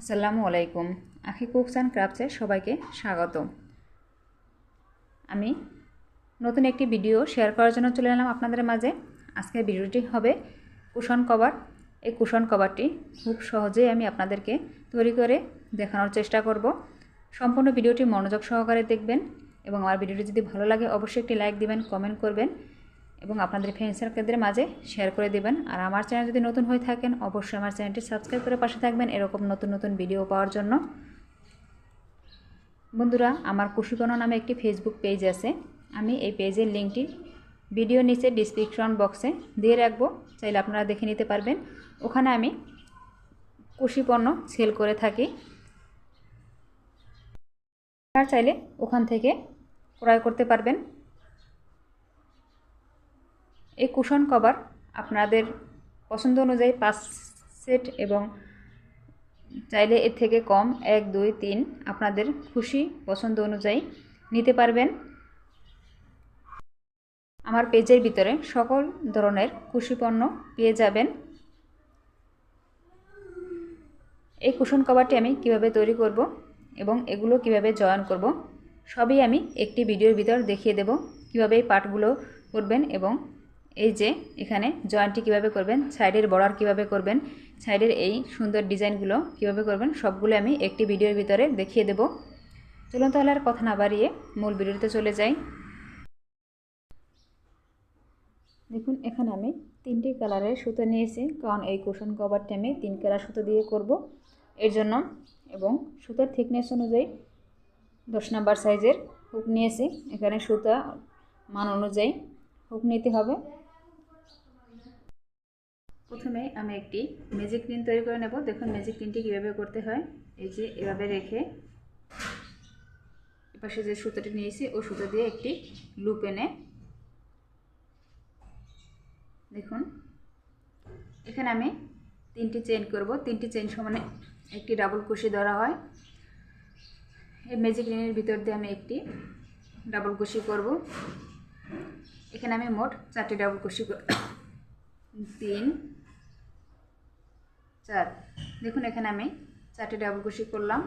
আসসালামু আলাইকুম। আখি কুকস অ্যান্ড ক্রাফটসে সবাইকে স্বাগত। আমি নতুন একটি ভিডিও শেয়ার করার জন্য চলে এলাম আপনাদের মাঝে। আজকের ভিডিওটি হবে কুশন কভার। এই কুশন কভারটি খুব সহজেই আমি আপনাদেরকে তৈরি করে দেখানোর চেষ্টা করব। সম্পূর্ণ ভিডিওটি মনোযোগ সহকারে দেখবেন এবং আমার ভিডিওটি যদি ভালো লাগে অবশ্যই একটি লাইক দিবেন, কমেন্ট করবেন। এবং আপনাদের ফ্রেন্ড সার্কেলদের মাঝে শেয়ার করে দেবেন। আর আমার চ্যানেল যদি নতুন হয়ে থাকেন, অবশ্যই আমার চ্যানেলটি সাবস্ক্রাইব করে পাশে থাকবেন এরকম নতুন নতুন ভিডিও পাওয়ার জন্য। বন্ধুরা, আমার কুশিকোনা নামে একটি ফেসবুক পেজ আছে। আমি এই পেজের লিঙ্কটি ভিডিও নিচে ডিসক্রিপশন বক্সে দিয়ে রাখব। চাইলে আপনারা দেখে নিতে পারবেন। ওখানে আমি কুশি পণ্য সেল করে থাকি। চাইলে ওখান থেকে ক্রয় করতে পারবেন। এই কুশন কভার আপনাদের পছন্দ অনুযায়ী পাঁচ সেট এবং চাইলে এর থেকে কম এক, দুই, তিন আপনাদের খুশি পছন্দ অনুযায়ী নিতে পারবেন। আমার পেজের ভিতরে সকল ধরনের খুশি পণ্য পেয়ে যাবেন। এই কুশন কভারটি আমি কীভাবে তৈরি করব এবং এগুলো কীভাবে জয়েন করব সবই আমি একটি ভিডিওর ভিতর দেখিয়ে দেব, কীভাবে এই পার্টগুলো করবেন এবং এই যে, এখানে জয়েন্টটি কীভাবে করবেন, সাইডের বর্ডার কীভাবে করবেন, সাইডের এই সুন্দর ডিজাইনগুলো কীভাবে করবেন, সবগুলো আমি একটি ভিডিওর ভিতরে দেখিয়ে দেব। চলুন তাহলে আর কথা না বাড়িয়ে মূল ভিডিওতে চলে যাই। দেখুন, এখানে আমি তিনটি কালারের সুতো নিয়েছি, কারণ এই কুশন কভারটি আমি তিন কালার সুতো দিয়ে করব। এর জন্য এবং সুতার থিকনেস অনুযায়ী দশ নাম্বার সাইজের হুক নিয়েছি। এখানে সুতা মান অনুযায়ী হুক নিতে হবে। প্রথমে আমি একটি ম্যাজিক পিন তৈরি করে নেব। দেখুন ম্যাজিক পিনটি কীভাবে করতে হয়। এই যে এভাবে রেখে এপাশে যে সুতোটি নিয়েছি, ও সুতো দিয়ে একটি লুপ এনে দেখুন। এখানে আমি তিনটি চেন করব। তিনটি চেন সমানে একটি ডাবল কুশি ধরা হয়। এই ম্যাজিক রিনের ভিতর দিয়ে আমি একটি ডাবল কুশি করব। এখানে আমি মোট চারটি ডাবল কুশি তিন চার। দেখুন, এখানে আমি চারটি ডাবল কুশি করলাম।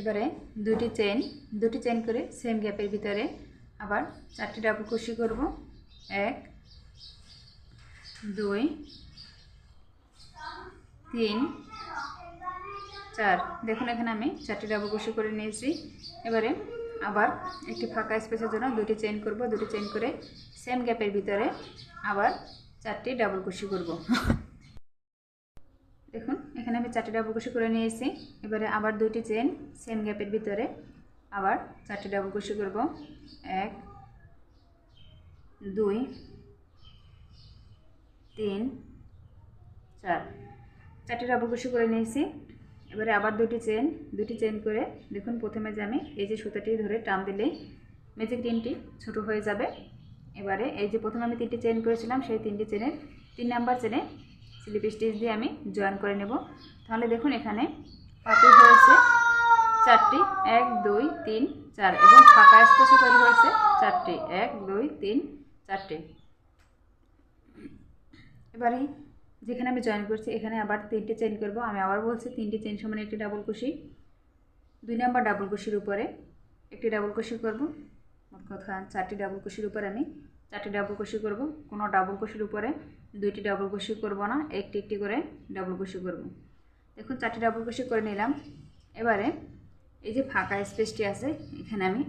এবারে দুটি চেন দুটি চেন করে সেম গ্যাপের ভিতরে আবার চারটি ডাবল কুশি করব। এক, দুই, তিন, চার। দেখুন, এখানে আমি চারটি ডাবল কুশি করে নিয়েছি। এবারে আবার একটি ফাঁকা স্পেসের জন্য দুটি চেন করব। দুটি চেন করে সেম গ্যাপের ভিতরে আবার চারটি ডাবল কুশি করব। দেখুন, এখানে আমি চারটি ডাবল কুশি করে নিয়েছি। এবারে আবার দুটি চেন সেম গ্যাপের ভিতরে আবার চারটি ডাবল কুশি করব। এক, দুই, তিন, চার। চারটি ডাবল কুশি করে নিয়েছি। এবারে আবার দুটি চেন দুটি চেন করে দেখুন প্রথমে যে আমি এই যে সুতাটি ধরে টান দিলেই ম্যাজিক টিনটি ছোট হয়ে যাবে। এবারে এই যে প্রথমে আমি তিনটি চেন করেছিলাম, সেই তিনটি চেনের তিন নাম্বার চেনে স্লিপ স্টিচ দিয়ে আমি জয়েন করে নেব। তাহলে দেখুন এখানে পাতি হয়েছে চারটি, এক, দুই, তিন, চার এবং ফাঁকা স্পেসও তৈরি হয়েছে চারটি, এক, দুই, তিন, চারটে। এবারে যেখানে আমি জয়েন করছি, এখানে আবার তিনটি চেন করব। আমি আবার বলছি তিনটি চেন সমান একটি ডাবল কুশি, দুই নাম্বার ডাবল কুশির উপরে একটি ডাবল কুশি করব। মোট কথা, চারটি ডাবল কুশির উপরে আমি চারটি ডাবল কুশি করব। কোনো ডাবল কুশির উপরে দুইটি ডাবল কুশি করব না, একটি একটি করে ডাবল কুশি করব। দেখুন, চারটি ডাবল কুশি করে নিলাম। এবারে এই যে ফাঁকা স্পেসটি আছে, এখানে আমি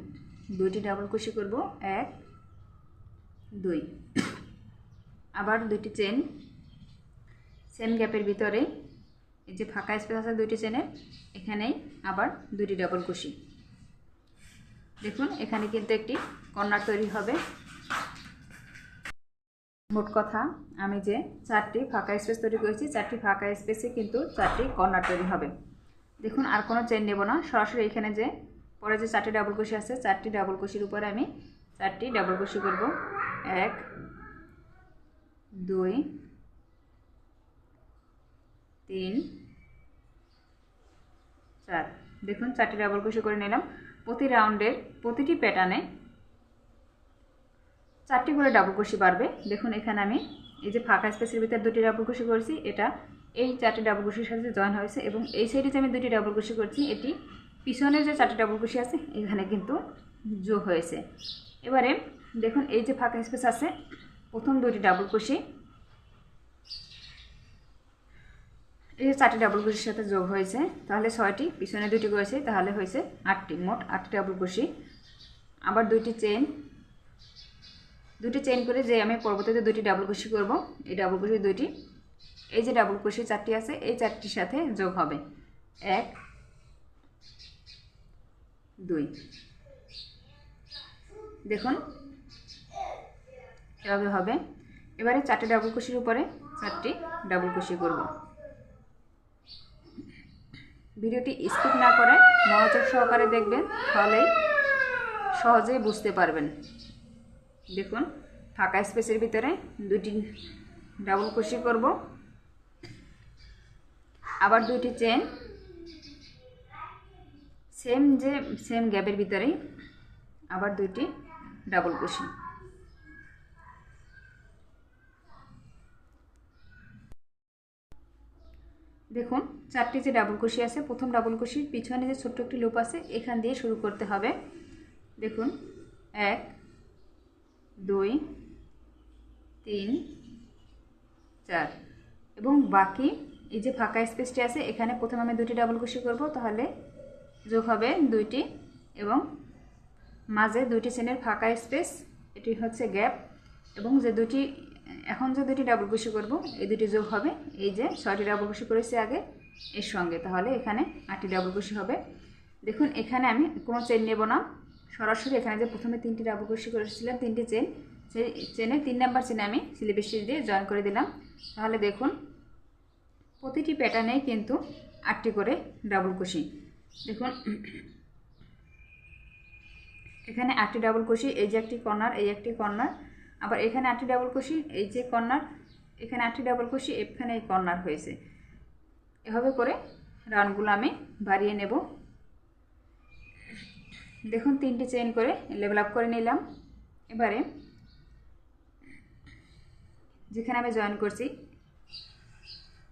দুইটি ডাবল কুশি করব, এক, দুই। আবার দুইটি চেন সেম গ্যাপের ভিতরে এই যে ফাঁকা স্পেস আছে দুইটি চেনের এখানেই আবার দুইটি ডাবল কুশি দেখুন, এখানে কিন্তু একটি কর্নার তৈরি হবে। মোট কথা, আমি যে চারটি ফাঁকা স্পেস তৈরি করেছি, চারটি ফাঁকা স্পেসে কিন্তু চারটি কর্নার তৈরি হবে। দেখুন, আর কোনো চেন নেব না। সরাসরি এখানে যে, পরে যে চারটি ডাবল কুশি আছে, চারটি ডাবল কুশির উপরে আমি চারটি ডাবল কুশি করব। এক, দুই, তিন, চার। দেখুন, চারটি ডাবল কুশি করে নিলাম। প্রতি রাউন্ডের প্রতিটি প্যাটার্নে চারটি করে ডাবল কুশি বাড়বে। দেখুন এখানে আমি এই যে ফাঁকা স্পেসের ভিতরে দুটি ডাবল কুশি করেছি, এটা এই চারটি ডাবল কুশির সাথে জয়েন হয়েছে এবং এই সাইডে যে আমি দুটি ডাবল কুশি করছি, এটি পিছনের যে চারটি ডাবল কুশি আছে, এখানে কিন্তু যোগ হয়েছে। এবারে দেখুন এই যে ফাঁকা স্পেস আছে, প্রথম দুটি ডাবল কুশি এই যে চারটি ডাবল কুশির সাথে যোগ হয়েছে, তাহলে ছয়টি, পিছনে দুটি করেছে, তাহলে হয়েছে আটটি, মোট আটটি ডাবল কুশি আবার দুইটি চেন দুটি চেন করে যে আমি পরবর্তীতে দুটি ডাবল কুশি করব, এই ডাবল কুশি দুইটি, এই যে ডাবল কুশি চারটি আছে, এই চারটির সাথে যোগ হবে এক, দুই। দেখুন, এভাবে হবে। এবারে চারটি ডাবল কুশির উপরে চারটি ডাবল কুশি করব। ভিডিওটি স্কিপ না করে মনোযোগ সহকারে দেখবেন, তাহলেই সহজেই বুঝতে পারবেন। দেখুন, ফাঁকা স্পেসের ভিতরে দুটি ডাবল কুশি করব। আবার দুটি চেন সেম যে সেম গ্যাপের ভিতরেই আবার দুটি ডাবল কুশি দেখুন, চারটি যে ডাবল কুশি আছে, প্রথম ডাবল কুশির পিছনে যে ছোট্ট একটি লুপ আছে, এখান দিয়ে শুরু করতে হবে। দেখুন, এক দুই, তিন, চার। এবং বাকি এই যে ফাঁকা স্পেসটি আছে, এখানে প্রথমে আমি দুটি ডাবল কুশি করব, তাহলে যোগ হবে দুইটি এবং মাঝে দুইটি চেনের ফাঁকা স্পেস, এটি হচ্ছে গ্যাপ। এবং যে দুটি এখন যে দুটি ডাবল কুশি করব, এই দুটি যোগ হবে, এই যে ছয়টি ডাবল কুশি করেছি আগে, এর সঙ্গে। তাহলে এখানে আটটি ডাবল কুশি হবে। দেখুন, এখানে আমি কোনো চেন নেব না। সরাসরি এখানে যে প্রথমে তিনটি ডাবল কুশি করেছিলাম তিনটি চেন, সেই চেনের তিন নাম্বার চেনে আমি স্লিপের স্টিচ দিয়ে জয়েন করে দিলাম। তাহলে দেখুন, প্রতিটি প্যাটার্নেই কিন্তু আটটি করে ডাবল কুশি দেখুন, এখানে আটটি ডাবল কুশি এই যে একটি কর্নার, এই একটি কর্নার, আবার এখানে আটটি ডাবল কুশি এই যে কর্নার, এখানে আটটি ডাবল কুশি এখানে এই কর্নার হয়েছে। এভাবে করে রাউন্ডগুলো আমি বাড়িয়ে নেব। দেখুন, তিনটি চেইন করে লেভেল আপ করে নিলাম। এবারে যেখানে আমি জয়েন করছি,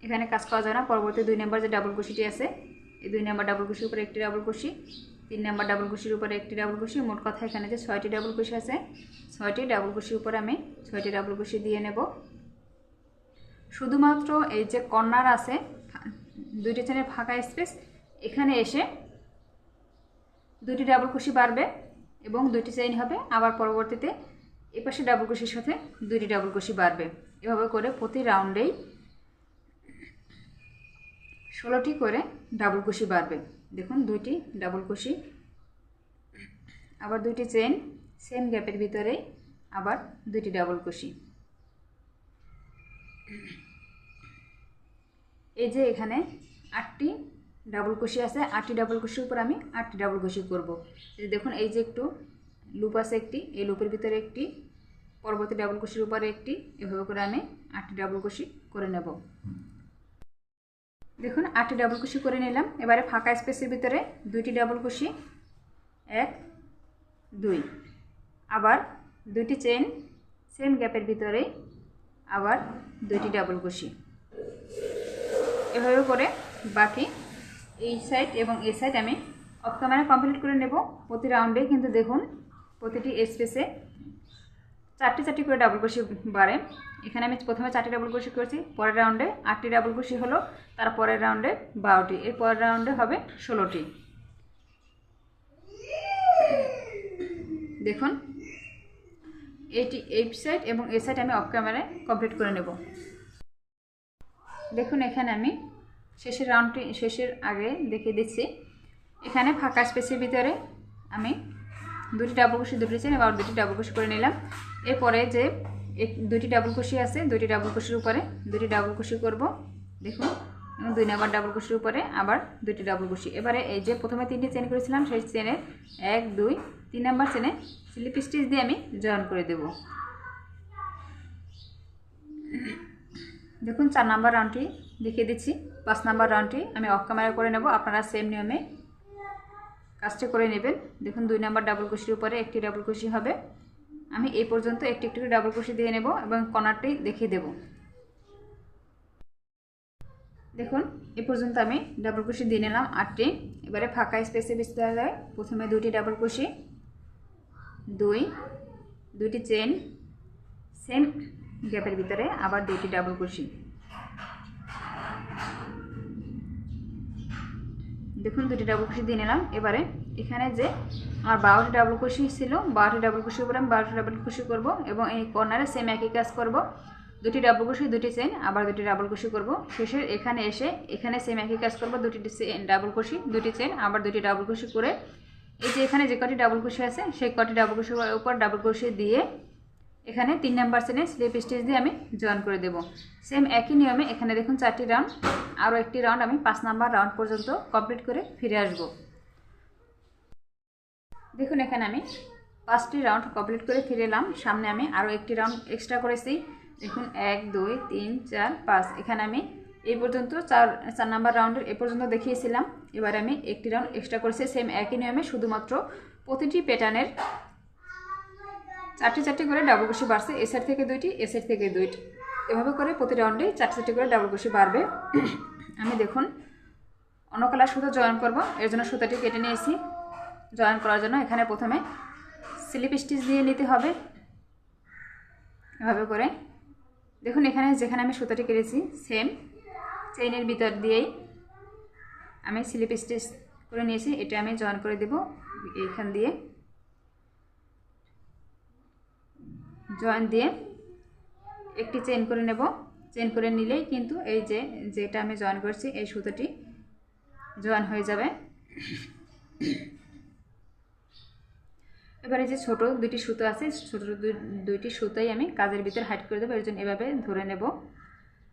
এখানে কাজ করা যায় না। পরবর্তী দুই নম্বর যে ডাবল কুশিটি আছে, এই দুই নম্বর ডাবল কুশির উপরে একটি ডাবল কুশি, তিন নম্বর ডাবল কুশির উপরে একটি ডাবল কুশি। মোট কথা এখানে যে ছয়টি ডাবল কুশি আছে, ছয়টি ডাবল কুশির উপরে আমি ছয়টি ডাবল কুশি দিয়ে নেব। শুধুমাত্র এই যে কর্নার আছে, দুইটি চেনের ফাঁকা স্পেস এখানে এসে দুটি ডাবল কুশি বাড়বে এবং দুটি চেইন হবে। আবার পরবর্তীতে এপাশে ডাবল কুশির সাথে দুটি ডাবল কুশি বাড়বে। এভাবে করে প্রতি রাউন্ডেই ষোলোটি করে ডাবল কুশি বাড়বে। দেখুন, দুইটি ডাবল কুশি আবার দুইটি চেন সেম গ্যাপের ভিতরেই আবার দুইটি ডাবল কুশি এই যে এখানে আটটি ডাবল কুশি আছে, আটটি ডাবল কুশির উপর আমি আটটি ডাবল কুশি করব। দেখুন, এই যে একটু লুপ আছে একটি, এই লুপের ভিতরে একটি, পরবর্তী ডাবল কুশির উপরে একটি, এভাবে করে আমি আটটি ডাবল কুশি করে নেব। দেখুন, আটটি ডাবল কুশি করে নিলাম। এবারে ফাঁকা স্পেসের ভিতরে দুইটি ডাবল কুশি এক, দুই। আবার দুইটি চেন সেম গ্যাপের ভিতরে আবার দুইটি ডাবল কুশি এভাবে করে বাকি এই সাইড এবং এই সাইড আমি অফ ক্যামেরা কমপ্লিট করে নেব প্রতি রাউন্ডে কিন্তু দেখুন, প্রতিটি স্পেসে চারটি চারটি করে ডাবল কুশি বাড়ে। এখানে আমি প্রথমে চারটি ডাবল কুশি করেছি, পরের রাউন্ডে আটটি ডাবল কুশি হলো তার পরের রাউন্ডে বারোটি। এর পরের রাউন্ডে হবে ষোলোটি। দেখুন এইটি এই সাইড এবং এই সাইড আমি অফ ক্যামেরায় কমপ্লিট করে নেব। দেখুন, এখানে আমি শেষের রাউন্ডটি শেষের আগে দেখিয়ে দিচ্ছি। এখানে ফাঁকা স্পেসের ভিতরে আমি দুটি ডাবল কুশি দুটি চেন এবার দুটি ডাবল কুশি করে নিলাম। এরপরে যে দুটি ডাবল কুশি আছে দুটি ডাবল কুশির উপরে দুটি ডাবল কুশি করব। দেখুন, এবং দুই নাম্বার ডাবল কুশির উপরে আবার দুটি ডাবল কুশি এবারে এই যে প্রথমে তিনটি চেন করেছিলাম, সেই চেনের এক, দুই, তিন নাম্বার চেনে স্লিপ স্টিচ দিয়ে আমি জয়েন করে দেব। দেখুন, চার নাম্বার রাউন্ডটি দেখিয়ে দিচ্ছি। পাঁচ নাম্বার রাউন্ডটি আমি অফ ক্যামেরা করে নেব। আপনারা সেম নিয়মে কাজটি করে নেবেন। দেখুন, দুই নাম্বার ডাবল কুশির উপরে একটি ডাবল কুশি হবে। আমি এই পর্যন্ত একটি একটি ডাবল কুশি দিয়ে নেব এবং কর্নারটি দেখিয়ে দেব। দেখুন, এ পর্যন্ত আমি ডাবল কুশি দিয়ে নিলাম আটটি। এবারে ফাঁকা স্পেসে বিস্তারে প্রথমে দুইটি ডাবল কুশি, দুই, দুইটি চেন সেম গ্যাপের ভিতরে আবার দুইটি ডাবল কুশি। দেখুন দুটি ডাবল কুশি দিয়ে নিলাম। এবারে এখানে যে আমার বারোটি ডাবল কুশি ছিল, বারোটি ডাবল কুশির উপরে আমি বারোটি ডাবল কুশি করব এবং এই কর্নারে সেম একই কাজ করব। দুটি ডাবল কুশি দুটি চেন আবার দুটি ডাবল কুশি করব। শেষে এখানে এসে এখানে সেম একই কাজ করব, দুটি ডাবল কুশি দুটি চেন আবার দুটি ডাবল কুশি করে এই যে এখানে যে কটি ডাবল কুশি আছে, সেই কটি ডাবল কুশির উপর ডাবল কুশি দিয়ে এখানে তিন নাম্বার চেনে স্লিপ স্টিচ দিয়ে আমি জয়েন করে দেব। সেম একই নিয়মে এখানে দেখুন চারটি রাউন্ড আরও একটি রাউন্ড আমি পাঁচ নাম্বার রাউন্ড পর্যন্ত কমপ্লিট করে ফিরে আসব। দেখুন এখানে আমি পাঁচটি রাউন্ড কমপ্লিট করে ফিরে এলাম। সামনে আমি আরও একটি রাউন্ড এক্সট্রা করেছি। দেখুন এক, দুই, তিন, চার, পাঁচ। এখানে আমি এই পর্যন্ত চার চার নাম্বার রাউন্ডের এ পর্যন্ত দেখিয়েছিলাম। এবার আমি একটি রাউন্ড এক্সট্রা করেছি। সেম একই নিয়মে শুধুমাত্র প্রতিটি প্যাটার্নের চারটি চারটি করে ডাবল কুশি বাড়ছে, এ সাইড থেকে দুইটি, এ সাইড থেকে দুইটি। এভাবে করে প্রতি রাউন্ডে চারটি চারটি করে ডাবল কুশি বাড়বে। আমি দেখুন, অন্য কালার সুতো জয়েন করব, এর জন্য সুতাটি কেটে নিয়েছি। জয়েন করার জন্য এখানে প্রথমে স্লিপ স্টিচ দিয়ে নিতে হবে। এভাবে করে। দেখুন, এখানে যেখানে আমি সুতাটি কেটেছি সেম চেইনের ভিতর দিয়েই আমি স্লিপ স্টিচ করে নিয়েছি, এটা আমি জয়েন করে দেব এইখান দিয়ে। জয়েন দিয়ে একটি চেন করে নেব। চেন করে নিলেই কিন্তু এই যে, যেটা আমি জয়েন করছি, এই সুতোটি জয়েন হয়ে যাবে। এবারে যে ছোট দুইটি সুতো আছে, ছোট দুইটি সুতোই আমি কাজের ভিতরে হাইট করে দেবো, এর জন্য এভাবে ধরে নেব।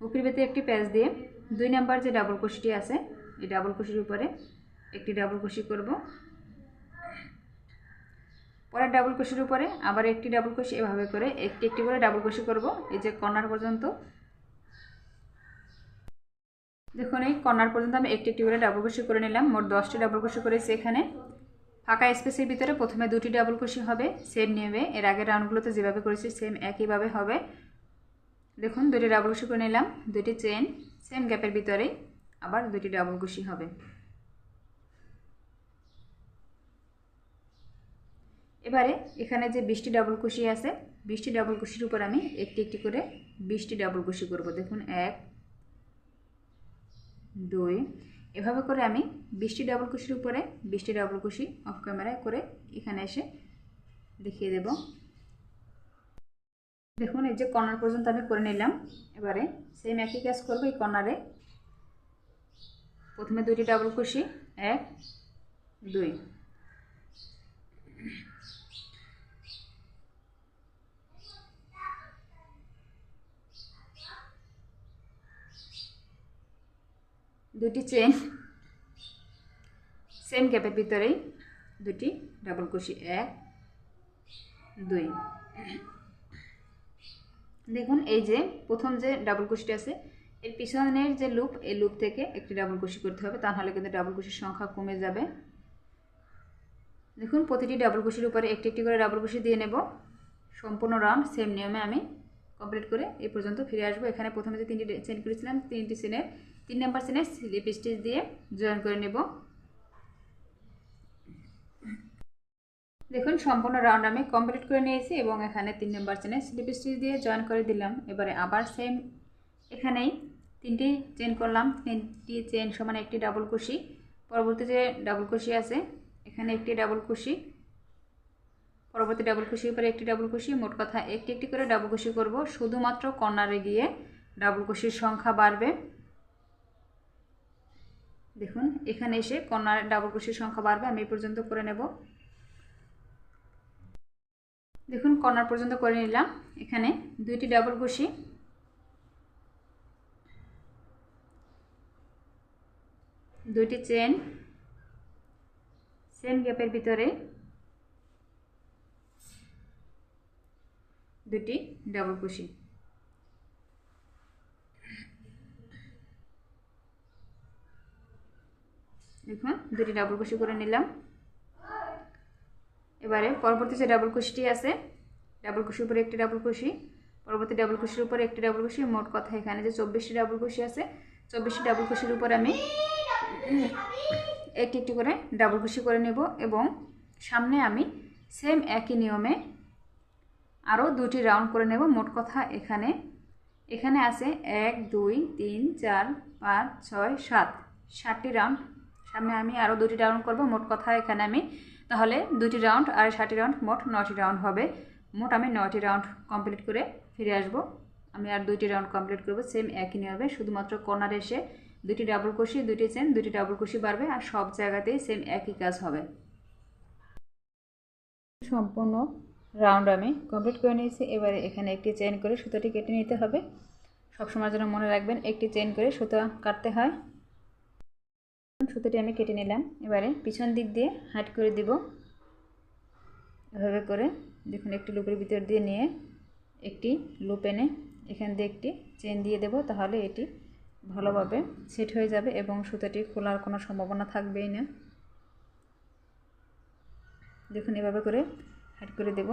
বুকের ভিতরে একটি প্যাচ দিয়ে দুই নাম্বার যে ডাবল কুশিটি আছে, এই ডাবল কুশির উপরে একটি ডাবল কুশি করব। পরের ডাবল কুশির উপরে আবার একটি ডাবল কুশি এভাবে করে একটি একটি করে ডাবল কুশি করব। এই যে কর্নার পর্যন্ত। দেখুন, এই কর্নার পর্যন্ত আমি একটি একটি করে ডাবল কুশি করে নিলাম। মোট দশটি ডাবল কুশি করেছি এখানে। ফাঁকা স্পেসের ভিতরে প্রথমে দুটি ডাবল কুশি হবে সেম নেবে। এর আগের রাউন্ডগুলোতে যেভাবে করেছি সেম একইভাবে হবে। দেখুন, দুটি ডাবল কুশি করে নিলাম, দুটি চেন সেম গ্যাপের ভিতরে আবার দুটি ডাবল কুশি হবে। এবারে এখানে যে বিশটি ডাবল কুশি আছে, বিশটি ডাবল কুশির উপর আমি একটি একটি করে বিশটি ডাবল কুশি করব। দেখুন, এক, দুই, এভাবে করে আমি বিশটি ডাবল কুশির উপরে বিশটি ডাবল কুশি অফ ক্যামেরায় করে এখানে এসে দেখিয়ে দেব। দেখুন, এই যে কর্নার পর্যন্ত আমি করে নিলাম। এবারে সেম একই কাজ করব, এই কর্নারে প্রথমে দুইটি ডাবল কুশি, এক, দুই। দুটি চেন সেম গ্যাপের ভিতরেই দুটি ডাবল কুশি এক, দুই। দেখুন, এই যে প্রথম যে ডাবল কুশিটি আছে, এর পিছনের যে লুপ এই লুপ থেকে একটি ডাবল কুশি করতে হবে তাহলে কিন্তু ডাবল কুশির সংখ্যা কমে যাবে। দেখুন, প্রতিটি ডাবল কুশির উপরে একটি একটি করে ডাবল কুশি দিয়ে নেব। সম্পূর্ণ রাউন্ড সেম নিয়মে আমি কমপ্লিট করে এই পর্যন্ত ফিরে আসব। এখানে প্রথমে যে তিনটি চেন করেছিলাম, তিনটি চেনের তিন নাম্বার চেনে স্লিপ স্টিচ দিয়ে জয়েন করে নেব। দেখুন, সম্পূর্ণ রাউন্ড আমি কমপ্লিট করে নিয়েছি এবং এখানে তিন নাম্বার চেনে স্লিপ স্টিচ দিয়ে জয়েন করে দিলাম। এবারে আবার সেম, এখানেই তিনটি চেন করলাম। তিনটি চেন সমান একটি ডাবল কুশি। পরবর্তী যে ডাবল কুশি আছে, এখানে একটি ডাবল কুশি। পরবর্তী ডাবল কুশির উপরে একটি ডাবল কুশি। মোট কথা একটি একটি করে ডাবল কুশি করব। শুধুমাত্র কর্নারে গিয়ে ডাবল কুশির সংখ্যা বাড়বে। দেখুন, এখানে এসে কর্নার ডাবল কুশির সংখ্যা বাড়বে, আমি এই পর্যন্ত করে নেব। দেখুন কর্নার পর্যন্ত করে নিলাম। এখানে দুইটি ডাবল কুশি দুইটি চেন চেন গ্যাপের ভিতরে দুটি ডাবল কুশি দেখুন দুটি ডাবল কুশি করে নিলাম। এবারে পরবর্তী যে ডাবল কুশিটি আছে ডাবল কুশির উপরে একটি ডাবল কুশি পরবর্তী ডাবল কুশির উপরে একটি ডাবল কুশি মোট কথা এখানে যে চব্বিশটি ডাবল কুশি আছে, চব্বিশটি ডাবল কুশির উপর আমি একটি একটি করে ডাবল কুশি করে নেব এবং সামনে আমি সেম একই নিয়মে আরও দুটি রাউন্ড করে নেব। মোট কথা এখানে এখানে আছে এক, দুই, তিন, চার, পাঁচ, ছয়, সাত, সাতটি রাউন্ড সামনে আমি আরও দুটি রাউন্ড করব, মোট কথা এখানে আমি, তাহলে দুটি রাউন্ড আর ষাটটি রাউন্ড মোট নটি রাউন্ড হবে। মোট আমি নটি রাউন্ড কমপ্লিট করে ফিরে আসব। আমি আর দুইটি রাউন্ড কমপ্লিট করব সেম একই নিয়মে, শুধুমাত্র কর্নার এসে দুটি ডাবল কুশি দুটি চেন দুটি ডাবল কুশি বাড়বে আর সব জায়গাতেই সেম একই কাজ হবে। সম্পূর্ণ রাউন্ড আমি কমপ্লিট করে নিয়েছি। এবারে এখানে একটি চেন করে সুতোটি কেটে নিতে হবে। সবসময় যেন মনে রাখবেন, একটি চেন করে সুতো কাটতে হয়। সুতোটি আমি কেটে নিলাম। এবারে পিছন দিক দিয়ে হাইট করে দিব। এভাবে করে দেখুন একটি লুপের ভিতর দিয়ে নিয়ে একটি লুপ এনে এখান দিয়ে একটি চেন দিয়ে দেব তাহলে এটি ভালোভাবে সেট হয়ে যাবে এবং সুতোটি খোলার কোনো সম্ভাবনা থাকবেই না। দেখুন এভাবে করে হাইট করে দেব।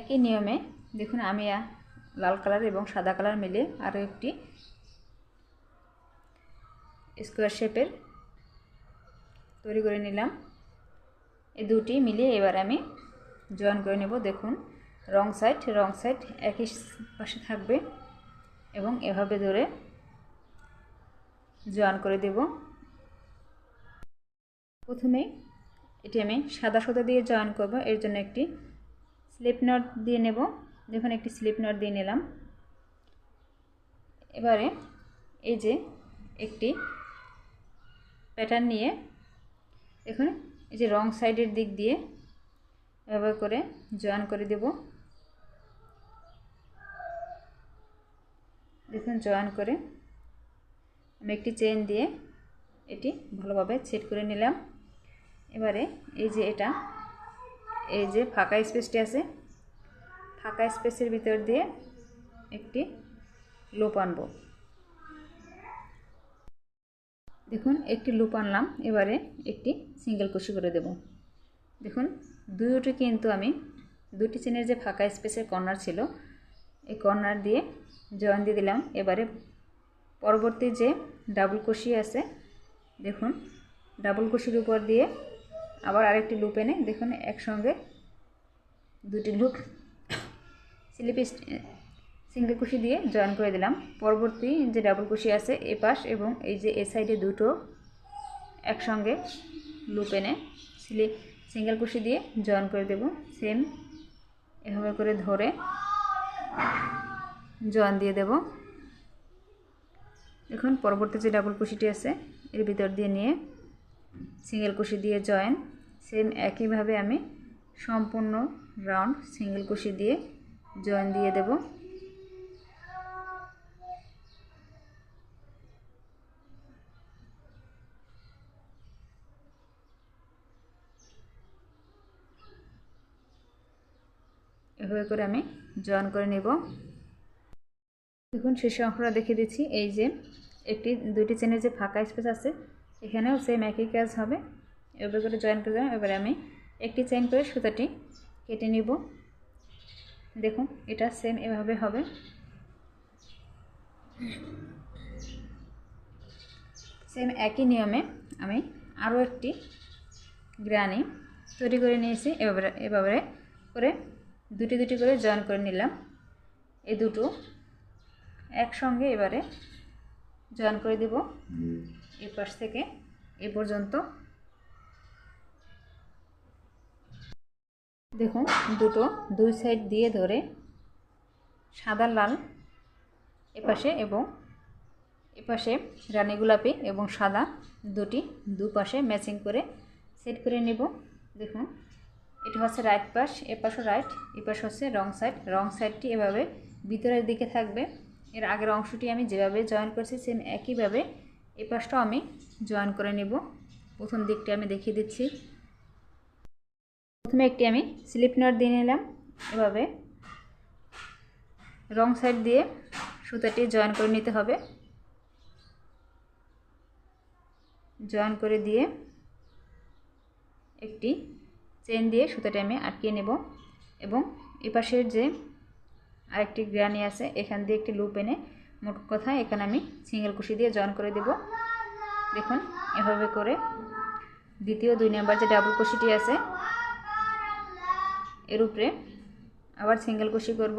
একই নিয়মে দেখুন আমি লাল কালার এবং সাদা কালার মিলে আরও একটি স্কোয়ার শেপের। তৈরি করে নিলাম। এই দুটি মিলিয়ে এবার আমি জয়েন করে নেব, দেখুন। রং সাইড রং সাইড একই পাশে থাকবে এবং এভাবে ধরে জয়েন করে দেব। প্রথমে এটি আমি সাদা সুতো দিয়ে জয়েন করব, এর জন্য একটি স্লিপ নট দিয়ে নেব। দেখুন, একটি স্লিপ নট দিয়ে নিলাম। এবারে এই যে একটি প্যাটার্ন নিয়ে দেখুন এই যে রং সাইডের দিক দিয়ে এভাবে করে জয়েন করে দেব। দেখুন জয়েন করে আমি একটি চেন দিয়ে এটি ভালোভাবে সেট করে নিলাম। এবারে এই যে এটা, এই যে ফাঁকা স্পেসটি আছে, ফাঁকা স্পেসের ভিতর দিয়ে একটি লোপ আনব। দেখুন, একটি লুপ আনলাম, এবারে একটি সিঙ্গেল কুশি করে দেব। দেখুন দুটি কিন্তু আমি, দুটি চেনের যে ফাঁকা স্পেসের কর্নার ছিল, এই কর্নার দিয়ে জয়েন দিয়ে দিলাম। এবারে পরবর্তী যে ডাবল কুশি আছে, দেখুন ডাবল কুশির উপর দিয়ে আবার আরেকটি লুপ এনে, দেখুন, একসঙ্গে দুটি লুপ স্লিপ সিঙ্গেল কুশি দিয়ে জয়েন করে দিলাম। পরবর্তী যে ডাবল কুশি আছে, এ পাশ এবং এই যে এ সাইডে দুটো একসঙ্গে লুপ এনে সিলি সিঙ্গেল কুশি দিয়ে জয়েন করে দেব। সেম এভাবে করে ধরে জয়েন দিয়ে দেব। এখন পরবর্তী যে ডাবল কুশিটি আছে, এর ভিতর দিয়ে নিয়ে সিঙ্গেল কুশি দিয়ে জয়েন। সেম একইভাবে আমি সম্পূর্ণ রাউন্ড সিঙ্গেল কুশি দিয়ে জয়েন দিয়ে দেব। এভাবে করে আমি জয়েন করে নেব। দেখুন, শেষ অংশটা দেখিয়ে দিচ্ছি। এই যে একটি, দুইটি চেনের যে ফাঁকা স্পেস আছে, এখানেও সেম একই কাজ হবে। এভাবে করে জয়েন করে দিলাম এবারে আমি একটি চেন করে সুতাটি কেটে নিব। দেখুন, এটা সেম এভাবে হবে। সেম একই নিয়মে আমি আরও একটি গ্রানি তৈরি করে নিয়েছি। এভাবে এভাবে করে দুটি দুটি করে জয়েন করে নিলাম। এই দুটো একসঙ্গে এবারে জয়েন করে দেব। এই পাশ থেকে এ পর্যন্ত। দেখুন দুটো দুই সাইড দিয়ে ধরে সাদা লাল এপাশে এবং এপাশে রানী গোলাপি এবং সাদা দুটি দুপাশে ম্যাচিং করে সেট করে নেব। দেখুন এটা হচ্ছে right pass, A পাশও write a পাশ হচ্ছে রং সাইড রং সাইডটি এভাবে ভিতরের দিকে থাকবে। এর আগের অংশটি আমি যেভাবে জয়েন করছি সেম একইভাবে এ পাশটাও আমি জয়েন করে নেব। প্রথম দিকটি আমি দেখিয়ে দিচ্ছি। প্রথমে একটি আমি স্লিপ নট দিয়ে নিলাম। এভাবে রং সাইড দিয়ে সুতাটি জয়েন করে নিতে হবে। জয়েন করে দিয়ে একটি চেন দিয়ে সুতাটা আমি আটকিয়ে নেব এবং এপাশের যে আরেকটি গ্রানি আছে, এখান দিয়ে একটি লুপ এনে মোট কথা এখানে আমি সিঙ্গেল কুশি দিয়ে জয়েন করে দেব। দেখুন, এভাবে করে দ্বিতীয় দুই নাম্বার যে ডাবল কুশিটি আছে, এর উপরে আবার সিঙ্গেল কুশি করব।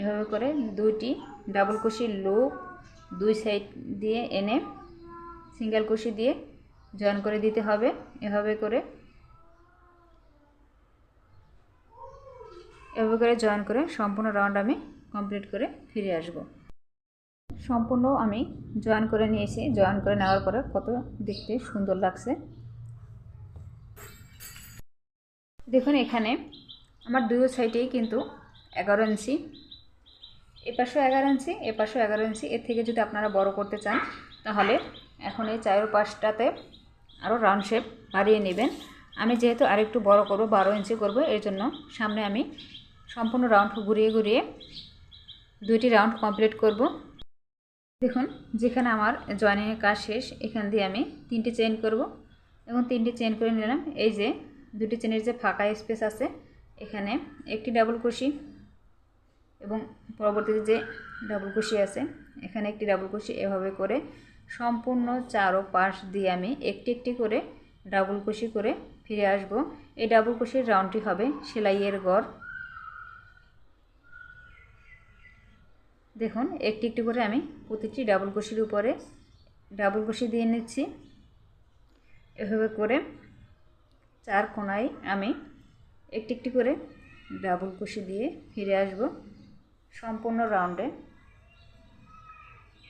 এভাবে করে দুইটি ডাবল কুশি লো দুই সাইড দিয়ে এনে সিঙ্গেল কুশি দিয়ে জয়েন করে দিতে হবে। এভাবে করে এভাবে করে জয়েন করে সম্পূর্ণ রাউন্ড আমি কমপ্লিট করে ফিরে আসব। সম্পূর্ণ আমি জয়েন করে নিয়েছি। জয়েন করে নেওয়ার পরে কত দেখতে সুন্দর লাগছে। দেখুন এখানে আমার দুই সাইডেই কিন্তু এগারো ইঞ্চি এপাশেও এগারো ইঞ্চি এপাশেও এগারো ইঞ্চি এর থেকে যদি আপনারা বড় করতে চান, তাহলে এখন এই চার পাশটাতে আরও রাউন্ড শেপ বাড়িয়ে নেবেন। আমি যেহেতু আরেকটু বড় করব, বারো ইঞ্চি করব, এর জন্য সামনে আমি সম্পূর্ণ রাউন্ড ঘুরিয়ে ঘুরিয়ে দুইটি রাউন্ড কমপ্লিট করব। দেখুন, যেখানে আমার জয়েনিংয়ের কাজ শেষ, এখান দিয়ে আমি তিনটি চেন করব এবং তিনটি চেন করে নিলাম। এই যে, দুটি চেনের যে ফাঁকা স্পেস আছে, এখানে একটি ডাবল কুশি এবং পরবর্তীতে যে ডাবল কুশি আছে, এখানে একটি ডাবল কুশি এভাবে করে সম্পূর্ণ চারো পাশ দিয়ে আমি একটি একটি করে ডাবল কুশি করে ফিরে আসব। এই ডাবল কুশির রাউন্ডটি হবে সেলাইয়ের গড়। দেখুন, একটি একটি করে আমি প্রতিটি ডাবল কুশির উপরে ডাবল কুশি দিয়ে নিচ্ছি। এভাবে করে চার কোনায় আমি একটি একটি করে ডাবল কুশি দিয়ে ফিরে আসব সম্পূর্ণ রাউন্ডে।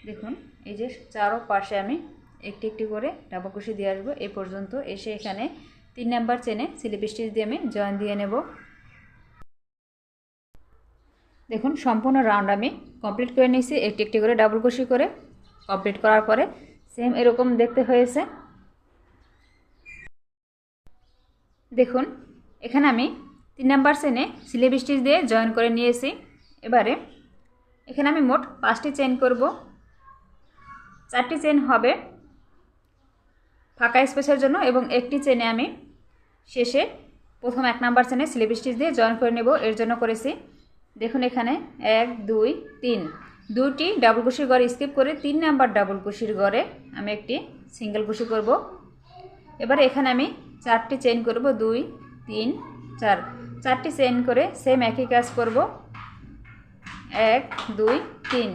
দেখুন, এই যে চারো পাশে আমি একটি একটি করে ডাবল কুশি দিয়ে আসব। এই পর্যন্ত এসে এখানে তিন নাম্বার চেনে স্লিপ স্টিচ দিয়ে আমি জয়েন দিয়ে নেব। দেখুন, সম্পূর্ণ রাউন্ড আমি কমপ্লিট করে নিয়েছি, একটি একটি করে ডাবল কুশি করে কমপ্লিট করার পরে সেম এরকম দেখতে হয়েছে। দেখুন, এখানে আমি তিন নাম্বার সেনে স্লিপ স্টিচ দিয়ে জয়েন করে নিয়েছি। এবারে এখানে আমি মোট পাঁচটি চেন করব। চারটি চেন হবে ফাঁকা স্পেসের জন্য এবং একটি চেনে আমি শেষে প্রথম এক নাম্বার চেনে স্লিপ স্টিচ দিয়ে জয়েন করে নেব। এর জন্য করেছি দেখুন এখানে, এক, দুই, তিন। দুটি ডাবল কুশির গড়ে স্কিপ করে তিন নাম্বার ডাবল কুশির গড়ে আমি একটি সিঙ্গেল কুশি করব। এবার এখানে আমি চারটি চেন করব, দুই, তিন, চার। চারটি চেন করে সেম একই কাজ করব। এক, দুই, তিন।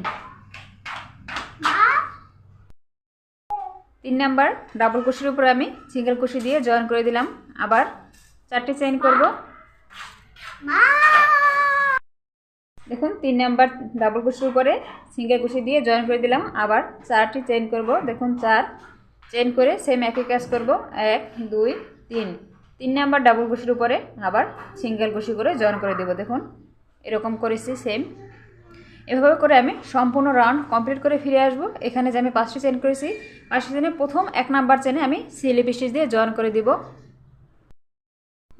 তিন নাম্বার ডাবল কুশির উপরে আমি সিঙ্গেল কুশি দিয়ে জয়েন করে দিলাম। আবার চারটি চেন করব। দেখুন, তিন নাম্বার ডাবল কুশির উপরে সিঙ্গেল কুশি দিয়ে জয়েন করে দিলাম। আবার চারটি চেন করব। দেখুন, চার চেন করে সেম একই কাজ করব। এক, দুই, তিন। তিন নাম্বার ডাবল কুশির উপরে আবার সিঙ্গেল কুশি করে জয়েন করে দেব। দেখুন, এরকম করেছি সেম এভাবে করে আমি সম্পূর্ণ রাউন্ড কমপ্লিট করে ফিরে আসব। এখানে যে আমি পাঁচটি চেন করেছি, পাঁচটি চেনে প্রথম এক নাম্বার চেনে আমি সিলিপ স্টিচ দিয়ে জয়েন করে দিব।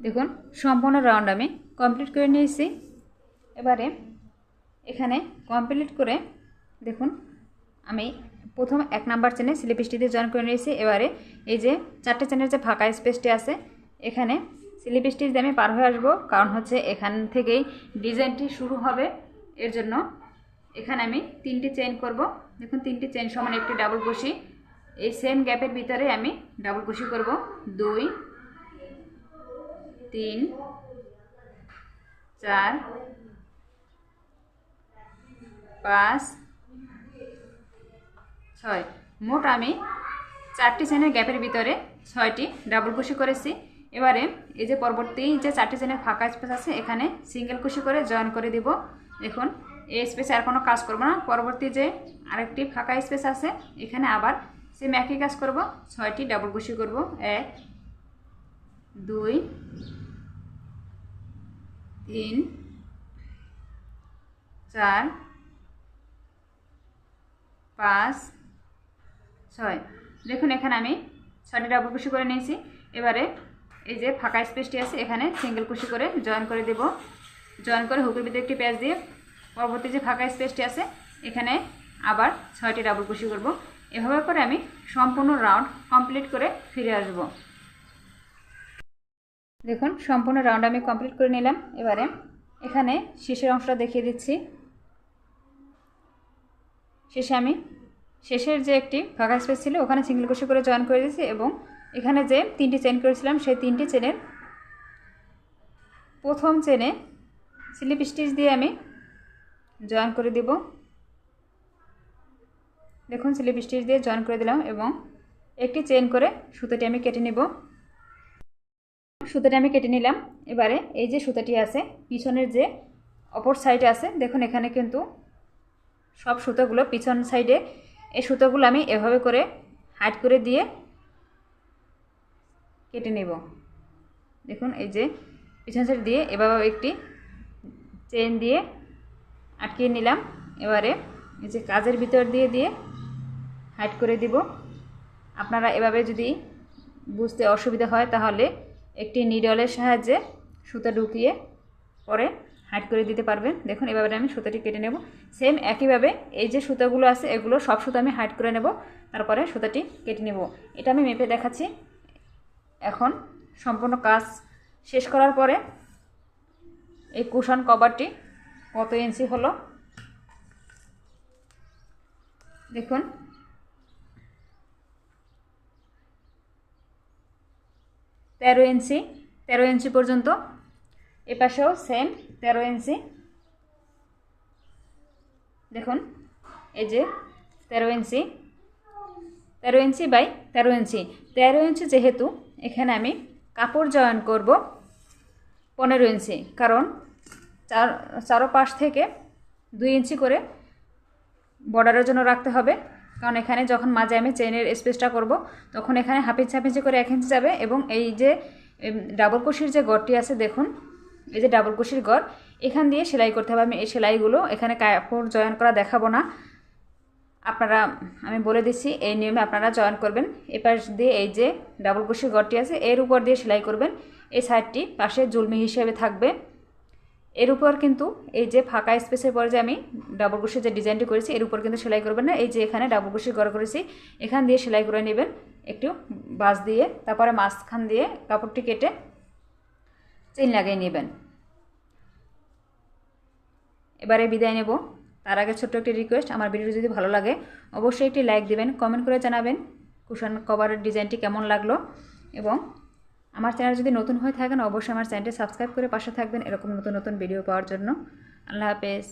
দেখুন, সম্পূর্ণ রাউন্ড আমি কমপ্লিট করে নিয়েছি। এবারে এখানে কমপ্লিট করে দেখুন, আমি প্রথম এক নাম্বার চেনে স্লিপ স্টিচ দিয়ে জয়েন করে নিয়েছি। এবারে এই যে চারটে চেনের যে ফাঁকা স্পেসটি আছে, এখানে স্লিপ স্টিচ দিয়ে আমি পার হয়ে আসব। কারণ হচ্ছে এখান থেকেই ডিজাইনটি শুরু হবে। এর জন্য এখানে আমি তিনটি চেন করব। দেখুন, তিনটি চেন সমান একটি ডাবল কুশি এই সেম গ্যাপের ভিতরে আমি ডাবল কুশি করব। দুই, তিন, চার পাঁচ, ছয়। মোট আমি চারটি চেনের গ্যাপের ভিতরে ছয়টি ডাবল কুশি করেছি। এবারে এই যে পরবর্তী যে চারটি চেনের ফাঁকা স্পেস আছে, এখানে সিঙ্গেল কুশি করে জয়েন করে দিব। দেখুন, এই স্পেসে আর কোনো কাজ করব না। পরবর্তী যে আরেকটি ফাঁকা স্পেস আছে, এখানে আবার সেম একই কাজ করব। ছয়টি ডাবল কুশি করব। এক, দুই, তিন, চার পাঁচ, ছয়। দেখুন, এখানে আমি ছয়টি ডাবল কুশি করে নিয়েছি। এবারে এই যে ফাঁকা স্পেসটি আছে, এখানে সিঙ্গেল কুশি করে জয়েন করে দেব। জয়েন করে হুকের ভিতরে একটি প্যাচ দিয়ে পরবর্তী যে ফাঁকা স্পেসটি আছে, এখানে আবার ছয়টি ডাবল কুশি করব। এভাবে করে আমি সম্পূর্ণ রাউন্ড কমপ্লিট করে ফিরে আসব। দেখুন, সম্পূর্ণ রাউন্ড আমি কমপ্লিট করে নিলাম। এবারে এখানে শেষের অংশটা দেখিয়ে দিচ্ছি। শেষে আমি শেষের যে একটি ফাঁকা স্পেস ছিল, ওখানে সিঙ্গেল কুশি করে জয়েন করে দিয়েছি এবং এখানে যে তিনটি চেন করেছিলাম, সেই তিনটি চেনের প্রথম চেনে স্লিপ স্টিচ দিয়ে আমি জয়েন করে দিব। দেখুন স্লিপ স্টিচ দিয়ে জয়েন করে দিলাম এবং একটি চেন করে সুতোটি আমি কেটে নেব। সুতোটি আমি কেটে নিলাম। এবারে এই যে সুতোটি আছে, পিছনের যে অপর সাইডে আছে, দেখুন, এখানে কিন্তু সব সুতোগুলো পিছন সাইডে এই সুতোগুলো আমি এভাবে করে হাইট করে দিয়ে কেটে নেব। দেখুন, এই যে পিছন সাইড দিয়ে এভাবে একটি চেন দিয়ে আটকিয়ে নিলাম। এবারে এই যে কাজের ভিতর দিয়ে দিয়ে হাইট করে দিব। আপনারা এভাবে যদি বুঝতে অসুবিধা হয়, তাহলে একটি নিডলের সাহায্যে সুতা ঢুকিয়ে পরে হাইড করে দিতে পারবেন। দেখুন, এভাবে আমি সুতাটি কেটে নেব। সেম একইভাবে এই যে সুতাগুলো আছে, এগুলো সব সুতো আমি হাইড করে নেব। তারপরে সুতাটি কেটে নেব। এটা আমি মেপে দেখাচ্ছি। এখন সম্পূর্ণ কাজ শেষ করার পরে এই কুশন কভারটি কত ইঞ্চি হলো? দেখুন। তেরো ইঞ্চি তেরো ইঞ্চি পর্যন্ত। এপাশেও সেম তেরো ইঞ্চি। দেখুন, এই যে তেরো ইঞ্চি। তেরো ইঞ্চি বাই তেরো ইঞ্চি। তেরো ইঞ্চি যেহেতু, এখানে আমি কাপড় জয়েন করব পনেরো ইঞ্চি। কারণ চার, চারোপাশ থেকে দুই ইঞ্চি করে বর্ডারের জন্য রাখতে হবে। কারণ এখানে যখন মাঝে আমি চেনের স্পেসটা করব, তখন এখানে হাফ ইঞ্চি করে এক ইঞ্চি যাবে এবং এই যে ডাবল কুশির যে গড়টি আছে, দেখুন এই যে ডাবল কুশির গড় এখান দিয়ে সেলাই করতে হবে। আমি এই সেলাইগুলো এখানে কাপড় জয়েন করা দেখাবো না। আপনারা, আমি বলে দিচ্ছি, এই নিয়মে আপনারা জয়েন করবেন। এ পাশ দিয়ে এই যে ডাবল কুশির ঘরটি আছে, এর উপর দিয়ে সেলাই করবেন। এই সাইডটি পাশে জুলমি হিসেবে থাকবে। এর উপর কিন্তু এই যে ফাঁকা স্পেসের পরে যে আমি ডাবল কুশির যে ডিজাইনটি করেছি, এর উপর কিন্তু সেলাই করবেন না। এই যে এখানে ডাবল কুশির গড় করেছি, এখান দিয়ে সেলাই করে নেবেন। একটু বাস দিয়ে, তারপরে মাঝখান দিয়ে কাপড়টি কেটে চেন লাগিয়ে নেবেন। এবারে বিদায় নেব। তার আগে ছোট্ট একটি রিকোয়েস্ট আমার ভিডিও যদি ভালো লাগে, অবশ্যই একটি লাইক দিবেন কমেন্ট করে জানাবেন কুশন কভারের ডিজাইনটি কেমন লাগল এবং আমার চ্যানেল যদি নতুন হয়ে থাকেন, অবশ্যই আমার চ্যানেলটি সাবস্ক্রাইব করে পাশে থাকবেন এরকম নতুন নতুন ভিডিও পাওয়ার জন্য। আল্লাহ হাফেজ।